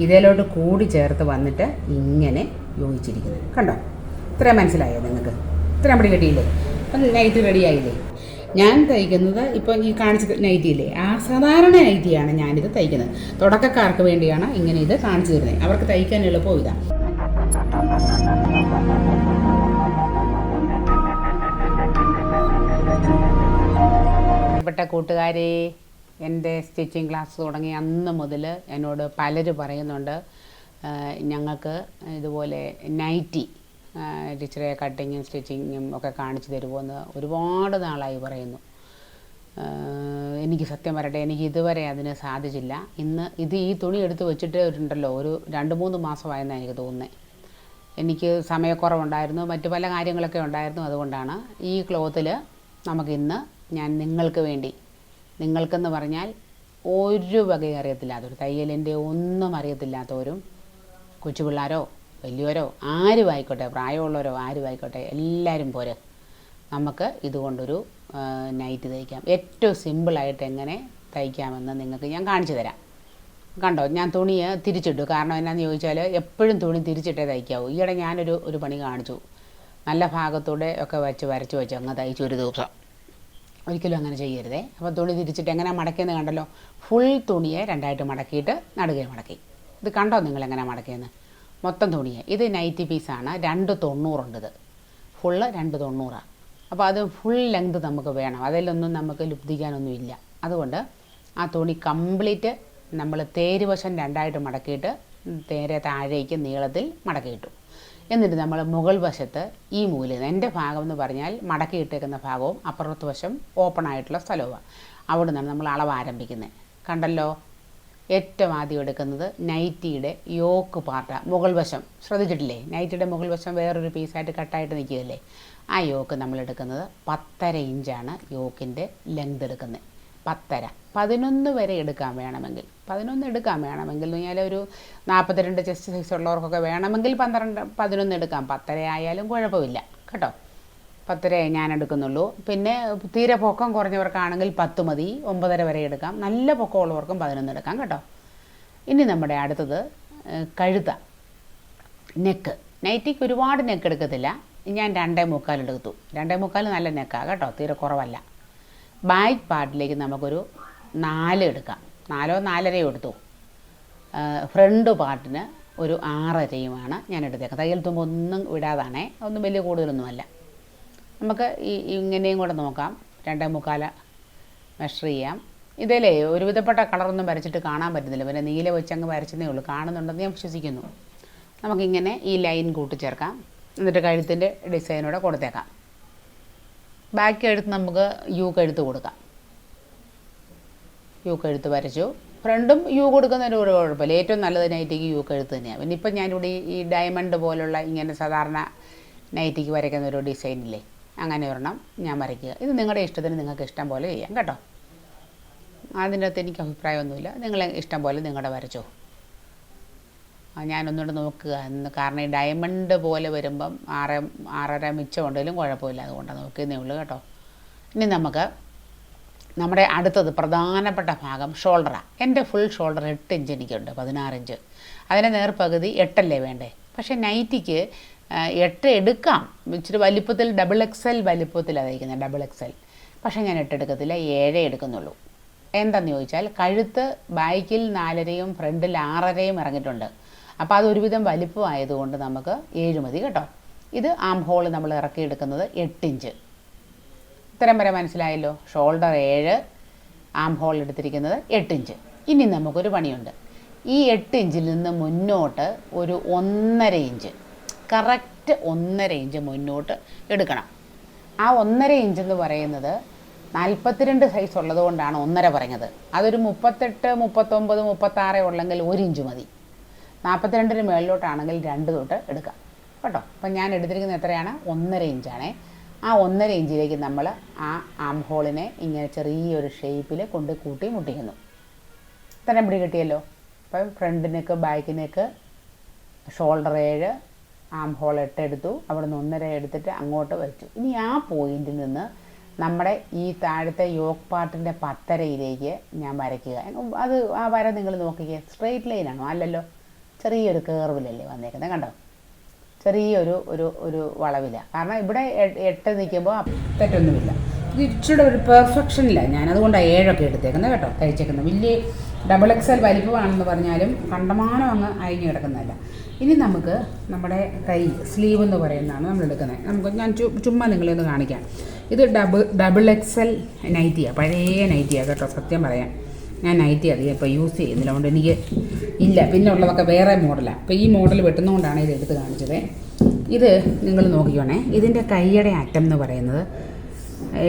ഇതിലോട്ട് കൂടി ചേർത്ത് വന്നിട്ട് ഇങ്ങനെ യോജിച്ചിരിക്കുന്നത് കണ്ടോ? ഇത്രയും മനസ്സിലായോ നിങ്ങൾക്ക്? ഇത്രയും പടി കിട്ടിയില്ലേ? അപ്പം നൈറ്റ് റെഡിയായില്ലേ ഞാൻ തയ്ക്കുന്നത് ഇപ്പം ഈ കാണിച്ച നൈറ്റിയില്ലേ ആ സാധാരണ നൈറ്റിയാണ് ഞാനിത് തയ്ക്കുന്നത്. തുടക്കക്കാർക്ക് വേണ്ടിയാണ് ഇങ്ങനെ ഇത് കാണിച്ചു തരുന്നത്. അവർക്ക് തയ്ക്കാൻ എളുപ്പം ഇതാ. കൂട്ടുകാരെ എന്റെ സ്റ്റിച്ചിങ് ക്ലാസ് തുടങ്ങി അന്ന് മുതൽ എന്നോട് പലരും പറയുന്നുണ്ട് ഞങ്ങൾക്ക് ഇതുപോലെ നൈറ്റി ടീച്ചറെ കട്ടിങ്ങും സ്റ്റിച്ചിങ്ങും ഒക്കെ കാണിച്ചു തരുമോയെന്ന് ഒരുപാട് നാളായി പറയുന്നു. എനിക്ക് സത്യം പറയട്ടെ എനിക്ക് ഇതുവരെ അതിന് സാധിച്ചില്ല. ഇന്ന് ഇത് ഈ തുണി എടുത്ത് വെച്ചിട്ട് ഉണ്ടല്ലോ ഒരു രണ്ട് മൂന്ന് മാസമായെന്നാണ് എനിക്ക് തോന്നുന്നത് എനിക്ക് സമയക്കുറവുണ്ടായിരുന്നു മറ്റു പല കാര്യങ്ങളൊക്കെ ഉണ്ടായിരുന്നു അതുകൊണ്ടാണ് ഈ ക്ലോത്തിൽ നമുക്കിന്ന് ഞാൻ നിങ്ങൾക്ക് വേണ്ടി നിങ്ങൾക്കെന്ന് പറഞ്ഞാൽ ഒരു വകയും അറിയത്തില്ലാത്തവർ തയ്യലിന്റെ ഒന്നും അറിയത്തില്ലാത്തവരും കൊച്ചു പിള്ളേരോ വലിയവരോ ആരും ആയിക്കോട്ടെ പ്രായമുള്ളവരോ ആരും ആയിക്കോട്ടെ എല്ലാവരും പോരെ. നമുക്ക് ഇതുകൊണ്ടൊരു നൈറ്റ് തയ്ക്കാം. ഏറ്റവും സിമ്പിളായിട്ട് എങ്ങനെ തയ്ക്കാമെന്ന് നിങ്ങൾക്ക് ഞാൻ കാണിച്ചു തരാം. കണ്ടോ? ഞാൻ തുണി തിരിച്ചിട്ടു. കാരണം എന്നാന്ന് ചോദിച്ചാൽ എപ്പോഴും തുണി തിരിച്ചിട്ടേ തയ്ക്കാവൂ. ഈയിടെ ഞാനൊരു ഒരു പണി കാണിച്ചു. നല്ല ഭാഗത്തൂടെ ഒക്കെ വെച്ച് വരച്ച് വെച്ച് അങ്ങ് തയ്ച്ചു ഒരു ദിവസം. ഒരിക്കലും അങ്ങനെ ചെയ്യരുതേ. അപ്പോൾ തുണി തിരിച്ചിട്ട് എങ്ങനെ മടക്കിയെന്ന് കണ്ടല്ലോ? ഫുൾ തുണിയെ രണ്ടായിട്ട് മടക്കിയിട്ട് നടുകയെ മടക്കി. ഇത് കണ്ടോ നിങ്ങൾ എങ്ങനെ മടക്കിയെന്ന്? മൊത്തം തുണിയെ. ഇത് നൈറ്റി പീസാണ് രണ്ട് തൊണ്ണൂറുണ്ട് ഇത് ഫുള്ള് രണ്ട് തൊണ്ണൂറാണ് അപ്പോൾ അത് ഫുൾ ലെങ്ത് നമുക്ക് വേണം. അതിലൊന്നും നമുക്ക് ലുബ്ധിക്കാനൊന്നുമില്ല അതുകൊണ്ട് ആ തുണി കംപ്ലീറ്റ് നമ്മൾ തേരുവശം രണ്ടായിട്ട് മടക്കിയിട്ട് നേരെ താഴേക്ക് നീളത്തിൽ മടക്കിയിട്ടു. എന്നിട്ട് നമ്മൾ മുകൾ വശത്ത് ഈ മൂലയിൽ എന്റെ ഭാഗം എന്ന് പറഞ്ഞാൽ മടക്കി ഇട്ടേക്കുന്ന ഭാഗവും അപ്പുറത്ത് വശം ഓപ്പൺ ആയിട്ടുള്ള സ്ഥലവുമാണ് അവിടെ നിന്നാണ് നമ്മൾ അളവ് ആരംഭിക്കുന്നത്. കണ്ടല്ലോ? ഏറ്റവും ആദ്യം എടുക്കുന്നത് നൈറ്റിയുടെ യോക്ക് പാർട്ട മുകൾ വശം. ശ്രദ്ധിച്ചിട്ടില്ലേ? നൈറ്റിയുടെ മുകൾ വശം വേറൊരു പീസായിട്ട് കട്ടായിട്ട് നിൽക്കുകയല്ലേ? ആ യോക്ക് നമ്മൾ എടുക്കുന്നത് പത്തര ഇഞ്ചാണ് യോക്കിന്റെ ലെങ്ത് എടുക്കുന്നത്. പത്തര. പതിനൊന്ന് വരെ എടുക്കാൻ വേണമെങ്കിൽ. പതിനൊന്ന് എടുക്കാൻ വേണമെങ്കിൽ എന്ന് പറഞ്ഞാൽ ഒരു നാൽപ്പത്തിരണ്ട് ചെസ്റ്റ് സൈസ് ഉള്ളവർക്കൊക്കെ വേണമെങ്കിൽ പന്ത്രണ്ട് പതിനൊന്ന് എടുക്കാം. പത്തര ആയാലും കുഴപ്പമില്ല. കേട്ടോ? പത്തര ഞാൻ എടുക്കുന്നുള്ളൂ. പിന്നെ തീരെ പൊക്കം കുറഞ്ഞവർക്കാണെങ്കിൽ പത്ത് മതി. ഒമ്പതര വരെ എടുക്കാം. നല്ല പൊക്കമുള്ളവർക്കും പതിനൊന്ന് എടുക്കാം. കേട്ടോ? ഇനി നമ്മുടെ അടുത്തത് കഴുത. നെക്ക്. നൈറ്റിക്ക് ഒരുപാട് നെക്ക് എടുക്കത്തില്ല. ഞാൻ രണ്ടേ മുക്കാൽ എടുത്തു. രണ്ടേ മുക്കാൽ നല്ല നെക്കാണ് കേട്ടോ? തീരെ കുറവല്ല. ബാക്ക് പാർട്ടിലേക്ക് നമുക്കൊരു നാല് എടുക്കാം. നാലോ നാലരയോ എടുത്തു. ഫ്രണ്ട് പാർട്ടിന് ഒരു ആറരയുമാണ് ഞാൻ എടുത്തേക്കുന്നത്. തയ്യൽ തുമ്പ് ഒന്നും വിടാതാണേ. ഒന്നും വലിയ കൂടുതലൊന്നുമല്ല. നമുക്ക് ഈ ഇങ്ങനെയും കൂടെ നോക്കാം. രണ്ടേ മുക്കാല മെഷർ ചെയ്യാം. ഇതിലേ ഒരുവിധപ്പെട്ട കളറൊന്നും വരച്ചിട്ട് കാണാൻ പറ്റുന്നില്ല. പിന്നെ നീല വെച്ചങ്ങ് വരച്ചതേ ഉള്ളൂ. കാണുന്നുണ്ടെന്ന് ഞാൻ വിശ്വസിക്കുന്നു. നമുക്കിങ്ങനെ ഈ ലൈൻ കൂട്ടിച്ചേർക്കാം. എന്നിട്ട് കഴുത്തിന്റെ ഡിസൈനോടെ കൊടുത്തേക്കാം. ബാക്കി എഴുത്ത് നമുക്ക് യു കഴുത്ത് കൊടുക്കാം. യു കഴുത്ത് വരച്ചു ഫ്രണ്ടും യു കൊടുക്കുന്നതിന് ഒരു കുഴപ്പമില്ല. ഏറ്റവും നല്ലത് നൈറ്റിക്ക് യു കഴുത്ത് തന്നെയാണ് പിന്നെ ഇപ്പം ഞാനിവിടെ ഈ- ഡയമണ്ട് പോലുള്ള ഇങ്ങനെ സാധാരണ നൈറ്റിക്ക് വരയ്ക്കുന്ന ഒരു ഡിസൈനില്ലേ അങ്ങനെ ഒരെണ്ണം ഞാൻ വരയ്ക്കുക. ഇത് നിങ്ങളുടെ ഇഷ്ടത്തിന് നിങ്ങൾക്ക് ഇഷ്ടം പോലെ ചെയ്യാം കേട്ടോ. അതിന്റെ അകത്ത് എനിക്ക് അഭിപ്രായമൊന്നുമില്ല. നിങ്ങളെ ഇഷ്ടം പോലെ നിങ്ങളുടെ വരച്ചോ. ഞാനൊന്നുകൂടെ നോക്കുക. കാരണം ഈ ഡയമണ്ട് പോലെ വരുമ്പം ആറ് ആറര മിച്ചം ഉണ്ടെങ്കിലും കുഴപ്പമില്ല. അതുകൊണ്ടാണ് നോക്കിയതേ ഉള്ളൂ കേട്ടോ. ഇനി നമുക്ക് നമ്മുടെ അടുത്തത് പ്രധാനപ്പെട്ട ഭാഗം ഷോൾഡറാണ് എന്റെ ഫുൾ ഷോൾഡർ എട്ട് ഇഞ്ച് എനിക്കുണ്ട് പതിനാറിഞ്ച് അതിന്റെ നേർപകുതി എട്ടല്ലേ വേണ്ടേ? പക്ഷേ നൈറ്റിക്ക് എട്ട് എടുക്കാം. ഇച്ചിരി വലിപ്പത്തിൽ ഡബിൾ എക്സൽ വലിപ്പത്തിലാണ് തയ്ക്കുന്നത് ഡബിൾ എക്സൽ പക്ഷേ ഞാൻ എട്ട് എടുക്കത്തില്ല ഏഴേ എടുക്കുന്നുള്ളൂ. എന്തെന്ന് ചോദിച്ചാൽ കഴുത്ത് ബാക്കിൽ നാലരയും ഫ്രണ്ടിൽ ആറരയും ഇറങ്ങിയിട്ടുണ്ട്. അപ്പോൾ അത് ഒരുവിധം വലിപ്പമായതുകൊണ്ട് നമുക്ക് ഏഴ് മതി കേട്ടോ. ഇത് ആം ഹോൾ നമ്മൾ ഇറക്കിയെടുക്കുന്നത് എട്ട് ഇത്രയും വരെ മനസ്സിലായല്ലോ. ഷോൾഡർ ഏഴ് ആം ഹോൾ എടുത്തിരിക്കുന്നത് എട്ട് ഇഞ്ച് ഇനി നമുക്കൊരു പണിയുണ്ട്. ഈ എട്ട് ഇഞ്ചിൽ നിന്ന് മുന്നോട്ട് ഒരു ഒന്നര ഇഞ്ച്. കറക്റ്റ് ഒന്നര ഇഞ്ച് മുന്നോട്ട് എടുക്കണം. ആ ഒന്നര ഇഞ്ച് എന്ന് പറയുന്നത് നാൽപ്പത്തിരണ്ട് സൈസ് ഉള്ളത് കൊണ്ടാണ് ഒന്നര പറഞ്ഞത് അതൊരു മുപ്പത്തെട്ട് മുപ്പത്തൊമ്പത് മുപ്പത്താറ് ഉള്ളെങ്കിൽ ഒരു ഇഞ്ച് മതി. നാൽപ്പത്തിരണ്ടിന് മേളിലോട്ടാണെങ്കിൽ രണ്ട് തൊട്ട് എടുക്കാം. കേട്ടോ? അപ്പം ഞാൻ എടുത്തിരിക്കുന്നത് എത്രയാണ്? ഒന്നര ഇഞ്ചാണേ. ആ ഒന്നര ഇഞ്ചിലേക്ക് നമ്മൾ ആ ആം ഹോളിനെ ഇങ്ങനെ ചെറിയൊരു ഷേപ്പിൽ കൊണ്ട് കൂട്ടി മുട്ടിക്കുന്നു. തന്നെ പിടി കിട്ടിയല്ലോ? അപ്പം ഫ്രണ്ട് ബാക്കിനേക്ക് ബാക്ക് നെക്ക് ഷോൾഡർ ഏഴ് ആം ഹോൾ എട്ട് എടുത്തു. അവിടെ നിന്ന് ഒന്നര എടുത്തിട്ട് അങ്ങോട്ട് വെച്ചു ഇനി ആ പോയിന്റിൽ നിന്ന് നമ്മുടെ ഈ താഴത്തെ യോക്ക് പാർട്ടിന്റെ പത്തരയിലേക്ക് ഞാൻ വരയ്ക്കുക. അത് ആ വര നിങ്ങൾ നോക്കിക്കുക സ്ട്രെയിറ്റ് ലൈനാണോ അല്ലല്ലോ. ചെറിയൊരു കേർവിലല്ലേ വന്നേക്കുന്നത് കണ്ടോ? ചെറിയൊരു ഒരു ഒരു വളവില്ല. കാരണം ഇവിടെ എട്ട് നിൽക്കുമ്പോൾ തെറ്റൊന്നുമില്ല. ഇത് ഇച്ചിരി ഒരു പെർഫെക്ഷനില്ല ഞാൻ അതുകൊണ്ടാണ് ഏഴൊക്കെ എടുത്തേക്കുന്നത് കേട്ടോ തയ്ച്ചേക്കുന്നത് വലിയ ഡബിൾ എക്സ് എൽ വലിപ്പമാണെന്ന് പറഞ്ഞാലും കണ്ടമാനം അങ്ങ് അയഞ്ഞു കിടക്കുന്നതല്ല. ഇനി നമുക്ക് നമ്മുടെ കൈ സ്ലീവ് എന്ന് പറയുന്നതാണ് നമ്മൾ എടുക്കുന്നത് നമുക്ക് ഞാൻ ചുമ്മാ നിങ്ങളെ ഒന്ന് കാണിക്കാം. ഇത് ഡബിൾ ഡബിൾ എക്സ് എൽ നൈറ്റിയാണ് പഴയ നൈറ്റിയാണ് കേട്ടോ സത്യം പറയാം ഞാൻ നൈറ്റി അധികം ഇപ്പോൾ യൂസ് ചെയ്യുന്നില്ല. അതുകൊണ്ട് എനിക്ക് ഇല്ല. പിന്നെ ഉള്ളതൊക്കെ വേറെ മോഡലാണ് അപ്പോൾ ഈ മോഡൽ വെട്ടുന്നതുകൊണ്ടാണ് ഇത് എടുത്ത് കാണിച്ചത്. ഇത് നിങ്ങൾ നോക്കിക്കോണേ. ഇതിന്റെ കൈയുടെ അറ്റം എന്ന് പറയുന്നത്.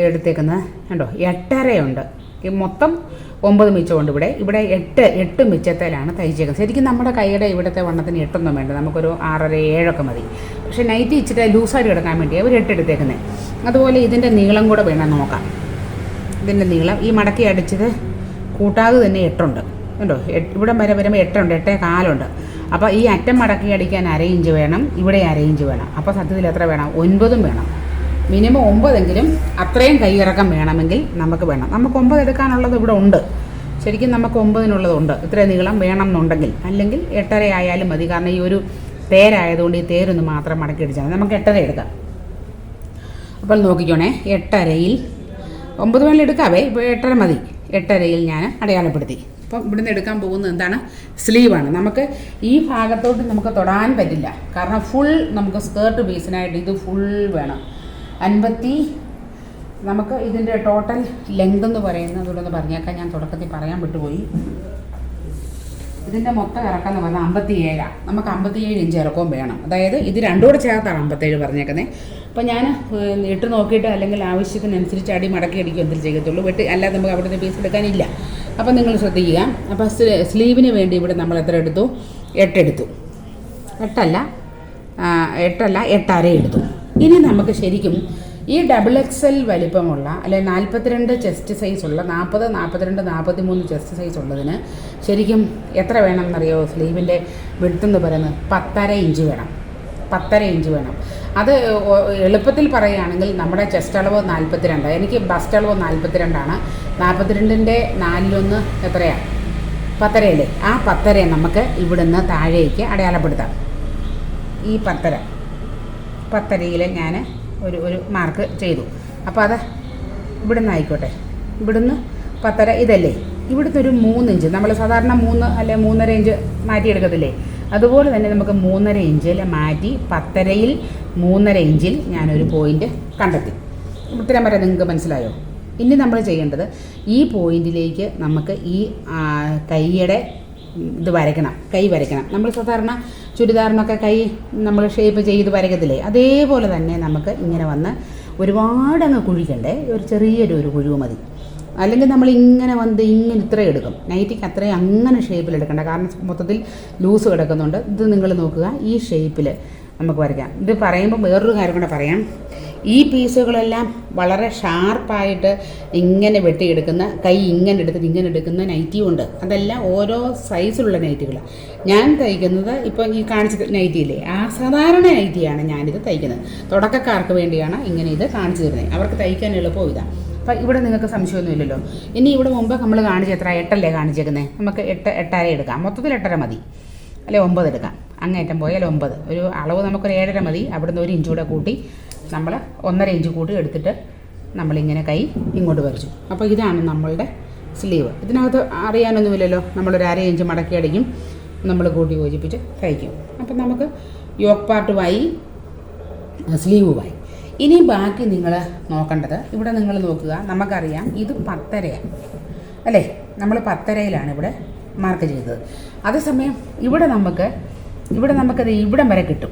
എടുത്തേക്കുന്ന കണ്ടോ? എട്ടരയുണ്ട്. മൊത്തം ഒമ്പത് മിച്ചമുണ്ട് ഇവിടെ. ഇവിടെ എട്ട് എട്ട് മിച്ചത്തേലാണ് തയ്ച്ചേക്കുന്നത്. ശരിക്കും നമ്മുടെ കൈയുടെ ഇവിടുത്തെ വണ്ണത്തിന് എട്ടൊന്നും വേണ്ട. നമുക്കൊരു ആറര ഏഴൊക്കെ മതി. പക്ഷേ നൈറ്റി ഇച്ചിരി ലൂസായിട്ട് കിടക്കാൻ വേണ്ടി അവർ എട്ട് എടുത്തേക്കുന്നത് അതുപോലെ ഇതിന്റെ നീളം കൂടെ വേണം നോക്കാം. ഇതിന്റെ നീളം. ഈ മടക്കി അടിച്ചത് കൂട്ടാതെ തന്നെ എട്ടുണ്ട്. കണ്ടോ? ഇവിടെ വരെ വരുമ്പോൾ എട്ടുണ്ട് എട്ടേ കാലുണ്ട്. അപ്പോൾ ഈ അറ്റം മടക്കി അടിക്കാൻ അര ഇഞ്ച് വേണം ഇവിടെ അര ഇഞ്ച് വേണം. അപ്പോൾ സത്യത്തിൽ എത്ര വേണം? ഒൻപതും വേണം. മിനിമം ഒമ്പതെങ്കിലും അത്രയും കൈയിറക്കം വേണമെങ്കിൽ നമുക്ക് വേണം. നമുക്ക് ഒമ്പത് എടുക്കാനുള്ളത് ഇവിടെ ഉണ്ട്. ശരിക്കും നമുക്ക് ഒമ്പതിനുള്ളതുണ്ട് ഇത്രയും നീളം വേണം എന്നുണ്ടെങ്കിൽ അല്ലെങ്കിൽ എട്ടര ആയാലും മതി. കാരണം ഈ ഒരു തേരായതുകൊണ്ട് ഈ തേരൊന്ന് മാത്രം മടക്കി അടിച്ചാൽ നമുക്ക് എട്ടര എടുക്കാം. അപ്പോൾ നോക്കിക്കോണേ. എട്ടരയിൽ ഒമ്പത് വേണം എടുക്കാവേ? ഇപ്പോൾ എട്ടര മതി. എട്ടരയിൽ ഞാൻ അടയാളപ്പെടുത്തി. അപ്പം ഇവിടുന്ന് എടുക്കാൻ പോകുന്നത് എന്താണ്? സ്ലീവാണ്. നമുക്ക് ഈ ഭാഗത്തോട്ട് നമുക്ക് തൊടാൻ പറ്റില്ല. കാരണം ഫുൾ നമുക്ക് സ്കേർട്ട് പീസിനായിട്ട് ഇത് ഫുൾ വേണം. അൻപത്തി നമുക്ക് ഇതിന്റെ ടോട്ടൽ ലെങ്ത് എന്ന് പറയുന്നത് ഇവിടെ ഒന്ന് ഞാൻ തുടക്കത്തിൽ പറയാൻ വിട്ടുപോയി. ഇതിന്റെ മൊത്തം ഇറക്കം എന്ന് പറഞ്ഞാൽ അമ്പത്തി ഏഴാണ് നമുക്ക് അമ്പത്തിയേഴ് ഇഞ്ച് ഇറക്കവും വേണം. അതായത് ഇത് രണ്ടുകൂടെ ചേർത്താണ് അമ്പത്തേഴ് പറഞ്ഞേക്കുന്നത് അപ്പോൾ ഞാൻ ഇട്ട് നോക്കിയിട്ട് അല്ലെങ്കിൽ ആവശ്യത്തിനനുസരിച്ച് അടി മടക്കി അടിക്കും എന്തെങ്കിലും ചെയ്യത്തുള്ളൂ. വെട്ടി അല്ലാതെ നമുക്ക് അവിടുന്ന് പീസ് എടുക്കാനില്ല. അപ്പോൾ നിങ്ങൾ ശ്രദ്ധിക്കുക. അപ്പോൾ സ്ലീവിന് വേണ്ടി ഇവിടെ നമ്മൾ എത്ര എടുത്തു? എട്ടെടുത്തു എട്ടല്ല എട്ടല്ല എട്ടര എടുത്തു. ഇനി നമുക്ക് ശരിക്കും ഈ ഡബിൾ എക്സ് എൽ വലിപ്പമുള്ള അല്ലെ നാൽപ്പത്തിരണ്ട് ചെസ്റ്റ് സൈസ് ഉള്ള നാൽപ്പത് നാൽപ്പത്തിരണ്ട് നാൽപ്പത്തി മൂന്ന് ചെസ്റ്റ് സൈസ് ഉള്ളതിന് ശരിക്കും എത്ര വേണം എന്നറിയോ? സ്ലീവിന്റെ വിടുത്തെന്ന് പറയുന്നത് പത്തര ഇഞ്ച് വേണം. പത്തര ഇഞ്ച് വേണം. അത് എളുപ്പത്തിൽ പറയുകയാണെങ്കിൽ നമ്മുടെ ചെസ്റ്റ് അളവ് നാൽപ്പത്തിരണ്ട് എനിക്ക് ബസ്റ്റ് അളവ് നാൽപ്പത്തിരണ്ടാണ് നാൽപ്പത്തിരണ്ടിന്റെ നാലിലൊന്ന് എത്രയാണ് പത്തരയല്ലേ? ആ പത്തര നമുക്ക് ഇവിടുന്ന് താഴേക്ക് അടയാളപ്പെടുത്താം. ഈ പത്തര. പത്തരയിൽ ഞാൻ ഒരു ഒരു മാർക്ക് ചെയ്തു. അപ്പോൾ അത് ഇവിടുന്ന് ആയിക്കോട്ടെ. ഇവിടുന്ന് പത്തര ഇതല്ലേ? ഇവിടുത്തെ ഒരു മൂന്നിഞ്ച്. നമ്മൾ സാധാരണ മൂന്ന് അല്ലെ മൂന്നര ഇഞ്ച് മാറ്റിയെടുക്കത്തില്ലേ? അതുപോലെ തന്നെ നമുക്ക് മൂന്നര ഇഞ്ചിൽ മാറ്റി പത്തരയിൽ മൂന്നര ഇഞ്ചിൽ ഞാനൊരു പോയിന്റ് കണ്ടെത്തി. ഇത്രയും വരെ നിങ്ങൾക്ക് മനസ്സിലായോ? ഇനി നമ്മൾ ചെയ്യേണ്ടത് ഈ പോയിന്റിലേക്ക് നമുക്ക് ഈ കൈയുടെ ഇത് വരയ്ക്കണം കൈ വരയ്ക്കണം. നമ്മൾ സാധാരണ ചുരിദാറിനൊക്കെ കൈ നമ്മൾ ഷേപ്പ് ചെയ്ത് വരയ്ക്കത്തില്ലേ? അതേപോലെ തന്നെ നമുക്ക് ഇങ്ങനെ വന്ന് ഒരുപാടങ്ങ് കുഴിക്കണ്ടേ? ഒരു ചെറിയൊരു ഒരു കുഴിവ് മതി. അല്ലെങ്കിൽ നമ്മൾ ഇങ്ങനെ വന്ന് ഇങ്ങനെ ഇത്രയും എടുക്കും. നൈറ്റിക്ക് അത്രയും അങ്ങനെ ഷേപ്പിൽ എടുക്കണ്ട. കാരണം മൊത്തത്തിൽ ലൂസ് കിടക്കുന്നുണ്ട്. ഇത് നിങ്ങൾ നോക്കുക. ഈ ഷേപ്പിൽ നമുക്ക് വരയ്ക്കാം. ഇത് പറയുമ്പോൾ വേറൊരു കാര്യം കൂടെ പറയാം. ഈ പീസുകളെല്ലാം വളരെ ഷാർപ്പായിട്ട് ഇങ്ങനെ വെട്ടിയെടുക്കുന്ന കൈ ഇങ്ങനെ എടുത്തിട്ട് ഇങ്ങനെ എടുക്കുന്ന നൈറ്റിയും ഉണ്ട്. അതെല്ലാം ഓരോ സൈസിലുള്ള നൈറ്റികൾ ഞാൻ തയ്ക്കുന്നത് ഇപ്പോൾ ഈ കാണിച്ച നൈറ്റിയില്ലേ ആ സാധാരണ നൈറ്റിയാണ് ഞാനിത് തയ്ക്കുന്നത്. തുടക്കക്കാർക്ക് വേണ്ടിയാണ് ഇങ്ങനെ ഇത് കാണിച്ചു തരുന്നത്. അവർക്ക് തയ്ക്കാൻ എളുപ്പവും ഇതാണ് അപ്പം ഇവിടെ നിങ്ങൾക്ക് സംശയമൊന്നുമില്ലല്ലോ. ഇനി ഇവിടെ മുമ്പ് നമ്മൾ കാണിച്ച എത്ര എട്ടല്ലേ കാണിച്ചേക്കുന്നത് നമുക്ക് എട്ട് എട്ടര എടുക്കാം. മൊത്തത്തിൽ എട്ടര മതി. അല്ലെ ഒമ്പത് എടുക്കാം. അങ്ങേറ്റം പോയാൽ ഒമ്പത്. ഒരു അളവ് നമുക്കൊരു ഏഴര മതി. അവിടുന്ന് ഒരു ഇഞ്ച് കൂടെ കൂട്ടി നമ്മൾ ഒന്നര ഇഞ്ച് കൂട്ടി എടുത്തിട്ട് നമ്മളിങ്ങനെ കൈ ഇങ്ങോട്ട് വരച്ചു. അപ്പോൾ ഇതാണ് നമ്മളുടെ സ്ലീവ്. ഇതിനകത്ത് അറിയാനൊന്നുമില്ലല്ലോ. നമ്മളൊരു അര ഇഞ്ച് മടക്കി അടിക്കും. നമ്മൾ കൂട്ടി യോജിപ്പിച്ച് തയ്ക്കും. അപ്പം നമുക്ക് യോക്ക് പാർട്ടുമായി സ്ലീവുമായി ഇനി ബാക്കി നിങ്ങൾ നോക്കേണ്ടത്. ഇവിടെ നിങ്ങൾ നോക്കുക. നമുക്കറിയാം ഇത് പത്തരയാണ്. അല്ലേ? നമ്മൾ പത്തരയിലാണ് ഇവിടെ മാർക്ക് ചെയ്തത്. അതേസമയം ഇവിടെ നമുക്ക് ഇവിടെ നമുക്കത് ഇവിടം വരെ കിട്ടും.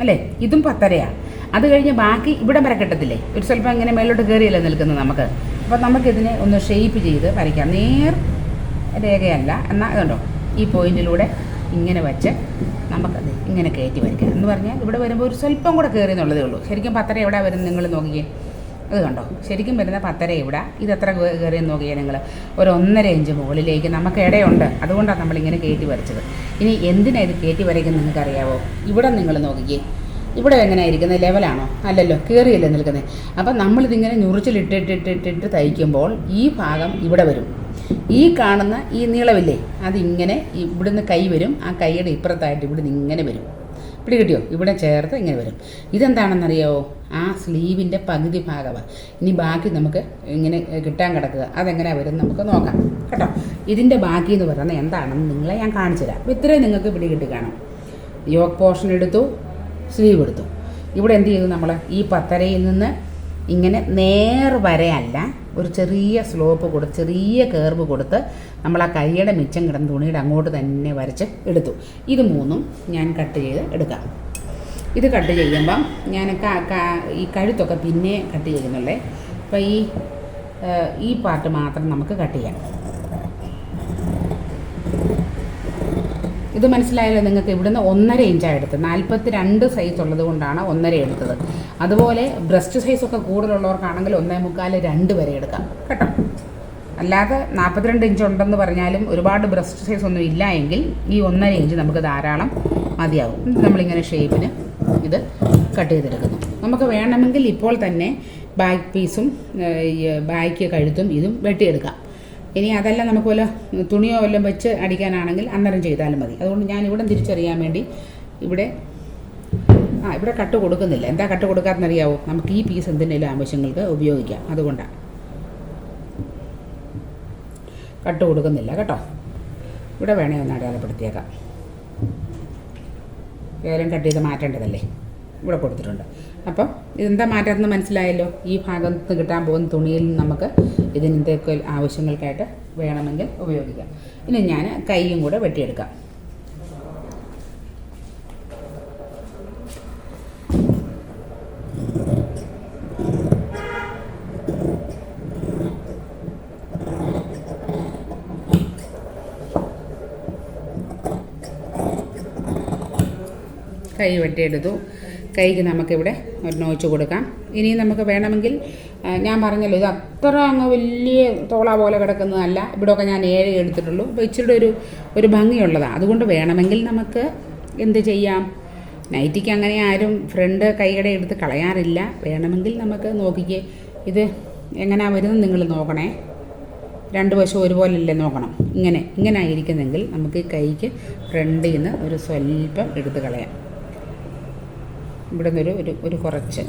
അല്ലേ? ഇതും പത്തരയാണ്. അത് കഴിഞ്ഞ് ബാക്കി ഇവിടം വരെ കിട്ടത്തില്ലേ? ഒരു സ്വല്പം ഇങ്ങനെ മേലോട്ട് കയറിയല്ലേ നിൽക്കുന്നത് നമുക്ക്? അപ്പോൾ നമുക്കിതിനെ ഒന്ന് ഷെയ്പ്പ് ചെയ്ത് വരയ്ക്കാം. നേർ രേഖയല്ല. എന്നാൽ ഇതുണ്ടോ? ഈ പോയിന്റിലൂടെ ഇങ്ങനെ വെച്ച് നമുക്കത് ഇങ്ങനെ കയറ്റി വരയ്ക്കാം. എന്ന് പറഞ്ഞാൽ ഇവിടെ വരുമ്പോൾ ഒരു സ്വല്പം കൂടെ കയറി എന്നുള്ളതേ ഉള്ളൂ. ശരിക്കും പത്തര എവിടെ വരുന്നത് നിങ്ങൾ നോക്കിയേ അത് കണ്ടോ? ശരിക്കും വരുന്ന പത്തര ഇവിടെ ഇത് കയറി നോക്കിയാൽ നോക്കിയേ നിങ്ങൾ? ഒരു ഒന്നര ഇഞ്ച് മുകളിലേക്ക് നമുക്ക് ഇടയുണ്ട്. അതുകൊണ്ടാണ് നമ്മളിങ്ങനെ കയറ്റി വരച്ചത്. ഇനി എന്തിനാണ് ഇത് കയറ്റി വരയ്ക്കുന്നത് നിങ്ങൾക്കറിയാവോ? ഇവിടെ നിങ്ങൾ നോക്കിക്കേ. ഇവിടെ എങ്ങനെയായിരിക്കുന്നത് ലെവലാണോ അല്ലല്ലോ കയറിയല്ലേ നിൽക്കുന്നത് അപ്പം നമ്മളിതിങ്ങനെ ഞുറിച്ചിലിട്ടിട്ടിട്ടിട്ടിട്ട് തയ്ക്കുമ്പോൾ ഈ ഭാഗം ഇവിടെ വരും. ഈ കാണുന്ന ഈ നീളമില്ലേ അതിങ്ങനെ ഇവിടുന്ന് കൈ വരും ആ കൈയുടെ ഇപ്പുറത്തായിട്ട് ഇവിടുന്ന് ഇങ്ങനെ വരും. പിടി കിട്ടിയോ? ഇവിടെ ചേർത്ത് ഇങ്ങനെ വരും. ഇതെന്താണെന്നറിയാവോ? ആ സ്ലീവിന്റെ പകുതി ഭാഗമാണ് ഇനി ബാക്കി നമുക്ക് ഇങ്ങനെ കിട്ടാൻ കിടക്കുക. അതെങ്ങനെയാണ് വരും നമുക്ക് നോക്കാം. കേട്ടോ? ഇതിന്റെ ബാക്കി എന്ന് പറയുന്നത് എന്താണെന്ന് നിങ്ങളെ ഞാൻ കാണിച്ചു തരാം ഇത്രയും നിങ്ങൾക്ക് പിടി കിട്ടി കാണാം. യോക്ക് പോർഷൻ എടുത്തു. സ്ലീവ് എടുത്തു ഇവിടെ എന്ത് ചെയ്തു നമ്മൾ ഈ പത്തരയിൽ നിന്ന് ഇങ്ങനെ നേർ വരെയല്ല ഒരു ചെറിയ സ്ലോപ്പ് കൊടുത്ത് ചെറിയ കേർവ് കൊടുത്ത് നമ്മൾ ആ കൈയുടെ മിച്ചം കിടന്ന തുണിയുടെ അങ്ങോട്ട് തന്നെ വരച്ച് എടുത്തു. ഇത് മൂന്നും ഞാൻ കട്ട് ചെയ്ത് എടുക്കാം. ഇത് കട്ട് ചെയ്യുമ്പം ഞാൻ ഈ കഴുത്തൊക്കെ പിന്നെ കട്ട് ചെയ്യുന്നുള്ളേ. അപ്പോൾ ഈ ഈ പാർട്ട് മാത്രം നമുക്ക് കട്ട് ചെയ്യാം. ഇത് മനസ്സിലായല്ലോ നിങ്ങൾക്ക് ഇവിടുന്ന് ഒന്നര ഇഞ്ചാണ് എടുത്തത് നാൽപ്പത്തി രണ്ട് സൈസ് ഉള്ളത് കൊണ്ടാണ് ഒന്നര എടുത്തത്. അതുപോലെ ബ്രസ്റ്റ് സൈസൊക്കെ കൂടുതലുള്ളവർക്കാണെങ്കിൽ ഒന്നേ മുക്കാൽ രണ്ട് വരെ എടുക്കാം. കേട്ടോ? അല്ലാതെ നാൽപ്പത്തിരണ്ട് ഇഞ്ച് ഉണ്ടെന്ന് പറഞ്ഞാലും ഒരുപാട് ബ്രസ്റ്റ് സൈസ് ഒന്നും ഇല്ല എങ്കിൽ ഈ ഒന്നര ഇഞ്ച് നമുക്ക് ധാരാളം മതിയാകും നമ്മളിങ്ങനെ ഷേപ്പിന് ഇത് കട്ട് ചെയ്തെടുക്കുന്നു. നമുക്ക് വേണമെങ്കിൽ ഇപ്പോൾ തന്നെ ബാക്ക് പീസും ബാക്ക് കഴുത്തും ഇതും വെട്ടിയെടുക്കാം. ഇനി അതല്ല നമുക്ക് വല്ല തുണിയോ വല്ലതും വെച്ച് അടിക്കാനാണെങ്കിൽ അന്നേരം ചെയ്താലും മതി. അതുകൊണ്ട് ഞാൻ ഇവിടെ തിരിച്ചറിയാൻ വേണ്ടി ഇവിടെ ആ ഇവിടെ കട്ട് കൊടുക്കുന്നില്ല. എന്താ കട്ട് കൊടുക്കാത്തെന്നറിയാവോ നമുക്ക് ഈ പീസ് എന്തിനേലും ആവശ്യങ്ങൾക്ക് ഉപയോഗിക്കാം. അതുകൊണ്ടാണ് കട്ട് കൊടുക്കുന്നില്ല കേട്ടോ. ഇവിടെ വേണേ ഒന്ന് അടയാളപ്പെടുത്തിയേക്കാം. ഏലം കട്ട് ചെയ്ത് മാറ്റേണ്ടതല്ലേ? ഇവിടെ കൊടുത്തിട്ടുണ്ട്. അപ്പം ഇതെന്താ മാറ്റാമെന്ന് മനസ്സിലായല്ലോ? ഈ ഭാഗത്ത് കിട്ടാൻ പോകുന്ന തുണിയിൽ നമുക്ക് ഇതിന്റെയൊക്കെ ആവശ്യങ്ങൾക്കായിട്ട് വേണമെങ്കിൽ ഉപയോഗിക്കാം. ഇനി ഞാൻ കൈയും കൂടെ വെട്ടിയെടുക്കാം. കൈ വെട്ടിയെടുത്തു. കൈക്ക് നമുക്കിവിടെ ഒരു നോച്ച് കൊടുക്കാം. ഇനി നമുക്ക് വേണമെങ്കിൽ ഞാൻ പറഞ്ഞല്ലോ ഇത് അത്ര അങ്ങ് വലിയ തോള പോലെ കിടക്കുന്നതല്ല. ഇവിടെയൊക്കെ ഞാൻ ഏഴ് എടുത്തിട്ടുള്ളൂ. അപ്പോൾ ഇച്ചിരി ഒരു ഒരു ഭംഗിയുള്ളതാണ് അതുകൊണ്ട് വേണമെങ്കിൽ നമുക്ക് എന്ത് ചെയ്യാം? നൈറ്റിക്ക് അങ്ങനെ ആരും ഫ്രണ്ട് കൈയുടെ എടുത്ത് കളയാറില്ല. വേണമെങ്കിൽ നമുക്ക് നോക്കിക്കേ ഇത് എങ്ങനെയാണ് വരുന്നത് നിങ്ങൾ നോക്കണേ. രണ്ട് വശം ഒരുപോലല്ലേ നോക്കണം. ഇങ്ങനെ ഇങ്ങനെ ആയിരിക്കുന്നെങ്കിൽ നമുക്ക് കൈക്ക് ഫ്രണ്ടിൽ നിന്ന് ഒരു സ്വല്പം എടുത്ത് കളയാം. ഇവിടെ നിന്നൊരു ഒരു ഒരു കുറച്ച്.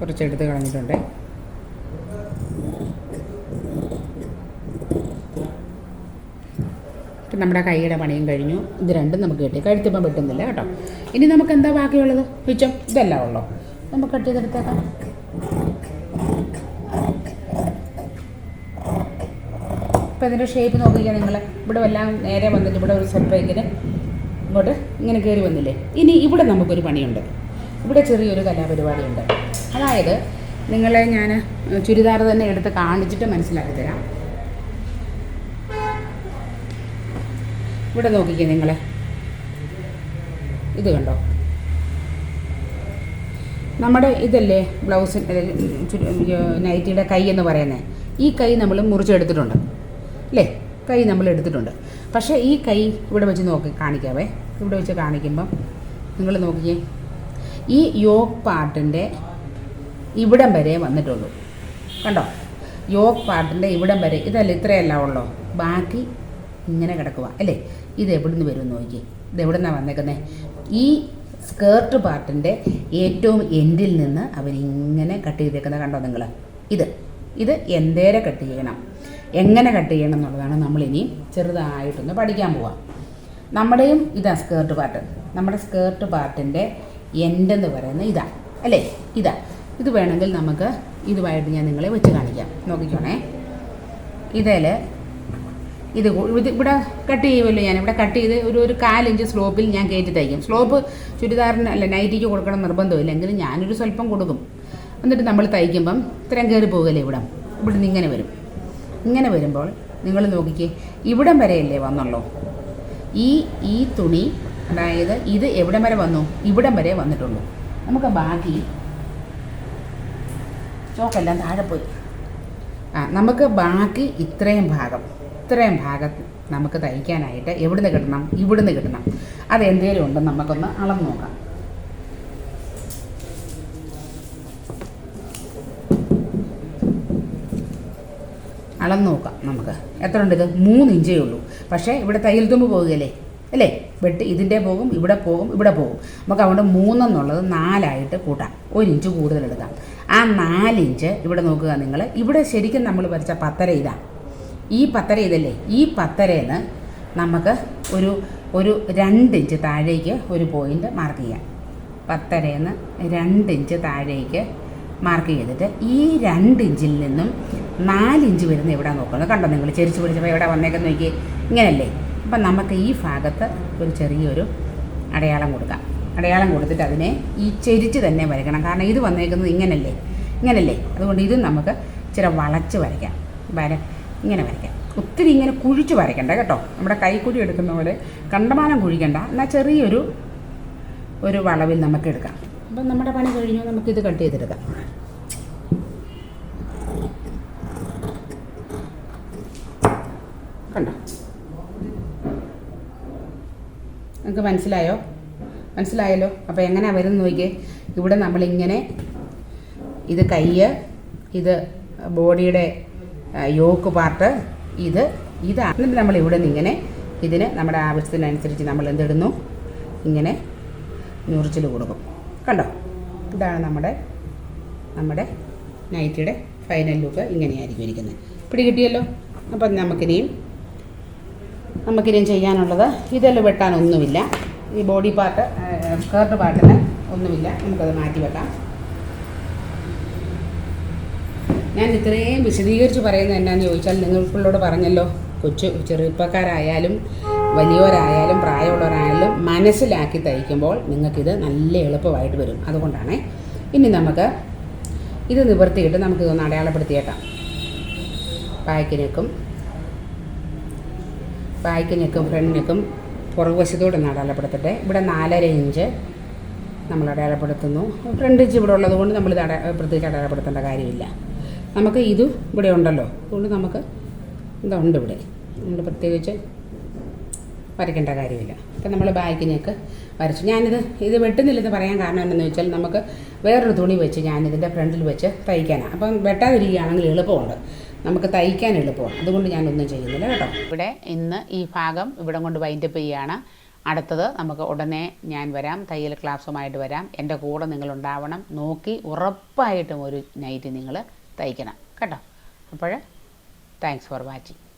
കുറച്ചെടുത്ത് കളഞ്ഞിട്ടുണ്ട്. ഇപ്പം നമ്മുടെ കൈയുടെ പണിയും കഴിഞ്ഞു. ഇത് രണ്ടും നമുക്ക് കിട്ടി. കഴുത്തിപ്പം വെട്ടുന്നില്ല കേട്ടോ. ഇനി നമുക്ക് എന്താ ബാക്കിയുള്ളത്? മിച്ചം ഇതല്ല ഉള്ളോ? നമുക്ക് കട്ട് ചെയ്തെടുത്തേക്കാം. ഇപ്പം ഇതിന്റെ ഷേപ്പ് നോക്കിക്കാൻ നിങ്ങൾ ഇവിടെ എല്ലാം നേരെ വന്നിട്ട് ഇവിടെ ഒരു സ്വല്പം ഇങ്ങനെ ഇങ്ങോട്ട് ഇങ്ങനെ കയറി വന്നില്ലേ? ഇനി ഇവിടെ നമുക്കൊരു പണിയുണ്ട്. ഇവിടെ ചെറിയൊരു കലാപരിപാടിയുണ്ട്. അതായത് നിങ്ങളെ ഞാൻ ചുരിദാർ തന്നെ എടുത്ത് കാണിച്ചിട്ട് മനസ്സിലാക്കി തരാം. ഇവിടെ നോക്കിക്കേ നിങ്ങൾ ഇത് കണ്ടോ? നമ്മുടെ ഇതല്ലേ ബ്ലൗസ് നൈറ്റിയുടെ കൈ എന്ന് പറയുന്നത് ഈ കൈ നമ്മൾ മുറിച്ചെടുത്തിട്ടുണ്ട്. അല്ലേ കൈ നമ്മൾ എടുത്തിട്ടുണ്ട്. പക്ഷേ ഈ കൈ ഇവിടെ വെച്ച് നോക്കി കാണിക്കാവേ. ഇവിടെ വെച്ച് കാണിക്കുമ്പം നിങ്ങൾ നോക്കിയേ ഈ യോക്ക് പാർട്ടിന്റെ ഇവിടം വരെ വന്നിട്ടുള്ളൂ. കണ്ടോ? യോക്ക് പാർട്ടിന്റെ ഇവിടം വരെ. ഇതല്ല ഇത്രയല്ല ഉള്ളോ? ബാക്കി ഇങ്ങനെ കിടക്കുക അല്ലേ? ഇത് എവിടുന്ന് വരും നോക്കി ഇത് എവിടെ നിന്നാണ് വന്നേക്കുന്നത് ഈ സ്കേർട്ട് പാർട്ടിന്റെ ഏറ്റവും എൻഡിൽ നിന്ന് അവരിങ്ങനെ കട്ട് ചെയ്തേക്കുന്നത് കണ്ടോ നിങ്ങൾ? ഇത്. ഇത് എന്തേരെ കട്ട് ചെയ്യണം? എങ്ങനെ കട്ട് ചെയ്യണം എന്നുള്ളതാണ് നമ്മളിനി ചെറുതായിട്ടൊന്ന് പഠിക്കാൻ പോവാം. നമ്മുടെയും ഇതാ സ്കേർട്ട് പാർട്ട് നമ്മുടെ സ്കേർട്ട് പാർട്ടിന്റെ എൻഡെന്ന് പറയുന്നത് ഇതാ അല്ലേ? ഇതാ. ഇത് വേണമെങ്കിൽ നമുക്ക് ഇതുമായിട്ട് ഞാൻ നിങ്ങളെ വെച്ച് കാണിക്കാം. നോക്കിക്കോണേ. ഇതിൽ ഇത് ഇത് ഇവിടെ കട്ട് ചെയ്യുമല്ലോ ഞാൻ. ഇവിടെ കട്ട് ചെയ്ത് ഒരു ഒരു കാലിഞ്ച് സ്ലോപ്പിൽ ഞാൻ കയറ്റി തയ്ക്കും. സ്ലോപ്പ് ചുരിദാറിന് അല്ല നൈറ്റിക്ക് കൊടുക്കണം നിർബന്ധമില്ല. എങ്കിലും ഞാനൊരു സ്വല്പം കൊടുക്കും. എന്നിട്ട് നമ്മൾ തയ്ക്കുമ്പം ഇത്രയും കയറി പോകല്ലേ ഇവിടെ? ഇവിടെ നിന്ന് ഇങ്ങനെ വരും. ഇങ്ങനെ വരുമ്പോൾ നിങ്ങൾ നോക്കിക്കേ ഇവിടം വരെയല്ലേ വന്നുള്ളൂ? ഈ ഈ തുണി അതായത് ഇത് എവിടം വരെ വന്നു? ഇവിടം വരെ വന്നിട്ടുള്ളൂ. നമുക്ക് ബാക്കി ചോക്കെല്ലാം താഴെ പോയി. ആ നമുക്ക് ബാക്കി ഇത്രയും ഭാഗം ഇത്രയും ഭാഗം നമുക്ക് തയ്ക്കാനായിട്ട് എവിടുന്ന് കിട്ടണം? ഇവിടുന്ന് കിട്ടണം. അതെന്തേലും ഉണ്ടെന്ന് നമുക്കൊന്ന് അളന്ന് നോക്കാം. അളന്ന് നോക്കാം നമുക്ക്. എത്ര ഉണ്ട് ഇത്? മൂന്ന് ഇഞ്ചേ ഉള്ളൂ. പക്ഷേ ഇവിടെ തയ്യൽ തുമ്പ് പോകുകയല്ലേ അല്ലേ? വെട്ട് ഇതിന്റെ പോകും ഇവിടെ പോകും ഇവിടെ പോകും നമുക്ക് അതുകൊണ്ട് മൂന്നെന്നുള്ളത് നാലായിട്ട് കൂട്ടാം. ഒരു ഇഞ്ച് കൂടുതൽ എടുക്കാം. ആ നാലിഞ്ച് ഇവിടെ നോക്കുക നിങ്ങൾ. ഇവിടെ ശരിക്കും നമ്മൾ വരച്ച പത്തര ഇതാണ് ഈ പത്തര ഇതല്ലേ? ഈ പത്തരയിൽ നമുക്ക് ഒരു ഒരു രണ്ട് ഇഞ്ച് താഴേക്ക് ഒരു പോയിന്റ് മാർക്ക് ചെയ്യാം. പത്തരേന്ന് രണ്ട് ഇഞ്ച് താഴേക്ക് മാർക്ക് ചെയ്തിട്ട് ഈ രണ്ട് ഇഞ്ചിൽ നിന്നും നാല് ഇഞ്ച് വരുന്ന എവിടെ നോക്കുന്നത് കണ്ടോ നിങ്ങൾ ചെരിച്ച് പിടിച്ചപ്പോൾ എവിടെ വന്നേക്കെന്ന് നോക്കി ഇങ്ങനല്ലേ. അപ്പം നമുക്ക് ഈ ഭാഗത്ത് ഒരു ചെറിയൊരു അടയാളം കൊടുക്കാം. അടയാളം കൊടുത്തിട്ട് അതിനെ ഈ ചെരിച്ച് തന്നെ വരയ്ക്കണം. കാരണം ഇത് വന്നേക്കുന്നത് ഇങ്ങനല്ലേ. ഇങ്ങനല്ലേ. അതുകൊണ്ട് ഇത് നമുക്ക് ഇച്ചിരി വളച്ച് വരയ്ക്കാം. വര ഇങ്ങനെ വരയ്ക്കാം. ഒത്തിരി ഇങ്ങനെ കുഴിച്ച് വരയ്ക്കണ്ട കേട്ടോ. നമ്മുടെ കൈക്കുഴി എടുക്കുന്ന പോലെ കണ്ടമാനം കുഴിക്കണ്ട. എന്നാൽ ചെറിയൊരു ഒരു വളവിൽ നമുക്ക് എടുക്കാം. അപ്പം നമ്മുടെ പണി കഴിഞ്ഞു നമുക്കിത് കട്ട് ചെയ്തെടുക്കാം. കണ്ടോ? നിങ്ങൾക്ക് മനസ്സിലായോ? മനസ്സിലായല്ലോ? അപ്പോൾ എങ്ങനെ വരുന്നത് നോക്കിയേ. ഇവിടെ നമ്മളിങ്ങനെ ഇത് കയ്യ് ഇത് ബോഡിയുടെ യോക്ക് പാർട്ട് ഇത് ഇതാണ്. എന്നിട്ട് നമ്മൾ ഇവിടെ നിന്ന് ഇങ്ങനെ ഇതിന് നമ്മുടെ ആവശ്യത്തിനനുസരിച്ച് നമ്മൾ എന്തിടുന്നു? ഇങ്ങനെ ഞുറിച്ചിൽ കൊടുക്കും. കണ്ടോ? ഇതാണ് നമ്മുടെ നമ്മുടെ നൈറ്റിയുടെ ഫൈനൽ ലുക്ക് ഇങ്ങനെയായിരിക്കും ഇരിക്കുന്നത്. പിടി കിട്ടിയല്ലോ അപ്പം നമുക്കിനിയും നമുക്കിനിയും ചെയ്യാനുള്ളത് ഇതെല്ലാം വെട്ടാനൊന്നുമില്ല ഈ ബോഡി പാർട്ട് സ്കേർട്ട് പാർട്ടിന് ഒന്നുമില്ല. നമുക്കത് മാറ്റി വെക്കാം. ഞാൻ ഇത്രയും വിശദീകരിച്ച് പറയുന്നത് എന്നാന്ന് ചോദിച്ചാൽ നിങ്ങൾക്കുള്ളോട് പറഞ്ഞല്ലോ. കൊച്ചു ചെറുപ്പക്കാരായാലും വലിയവരായാലും പ്രായമുള്ളവരായാലും മനസ്സിലാക്കി തയ്ക്കുമ്പോൾ നിങ്ങൾക്കിത് നല്ല എളുപ്പമായിട്ട് വരും. അതുകൊണ്ടാണ് ഇനി നമുക്ക് ഇത് നിവർത്തിയിട്ട് നമുക്കിതൊന്ന് അടയാളപ്പെടുത്തിയേക്കാം. ബാക്കിനേക്കും ബാക്കിനേക്കും ഫ്രണ്ടിനേക്കും പുറകുവശത്തോടെ ഒന്ന് അടയാളപ്പെടുത്തട്ടെ. ഇവിടെ നാലര ഇഞ്ച് നമ്മൾ അടയാളപ്പെടുത്തുന്നു. ഫ്രണ്ട് ഇഞ്ച് ഇവിടെ ഉള്ളത് കൊണ്ട് നമ്മളിത് അട പ്രത്യേകിച്ച് അടയാളപ്പെടുത്തേണ്ട കാര്യമില്ല. നമുക്ക് ഇത് ഇവിടെ ഉണ്ടല്ലോ. അതുകൊണ്ട് നമുക്ക് ഇതുണ്ട് ഇവിടെ. അതുകൊണ്ട് പ്രത്യേകിച്ച് വരയ്ക്കേണ്ട കാര്യമില്ല. അപ്പം നമ്മൾ ബാക്കിനേക്ക് വരച്ചു. ഞാനിത് ഇത് വെട്ടുന്നില്ലെന്ന് പറയാൻ കാരണം എന്താണെന്ന് വെച്ചാൽ നമുക്ക് വേറൊരു തുണി വെച്ച് ഞാനിതിന്റെ ഫ്രണ്ടിൽ വെച്ച് തയ്ക്കാനാണ്. അപ്പം വെട്ടാതിരിക്കുകയാണെങ്കിൽ എളുപ്പമുണ്ട്. നമുക്ക് തയ്ക്കാൻ എളുപ്പമാണ്. അതുകൊണ്ട് ഞാനൊന്നും ചെയ്യുന്നില്ല കേട്ടോ. ഇവിടെ ഇന്ന് ഈ ഭാഗം ഇവിടെ കൊണ്ട് വൈൻഡപ്പ് ചെയ്യുകയാണ്. അടുത്തത് നമുക്ക് ഉടനെ ഞാൻ വരാം. തയ്യൽ ക്ലാസ്സുമായിട്ട് വരാം. എന്റെ കൂടെ നിങ്ങളുണ്ടാവണം നോക്കി ഉറപ്പായിട്ടും ഒരു നൈറ്റ് നിങ്ങൾ തയ്ക്കണം. കേട്ടോ? അപ്പോൾ താങ്ക്സ് ഫോർ വാച്ചിങ്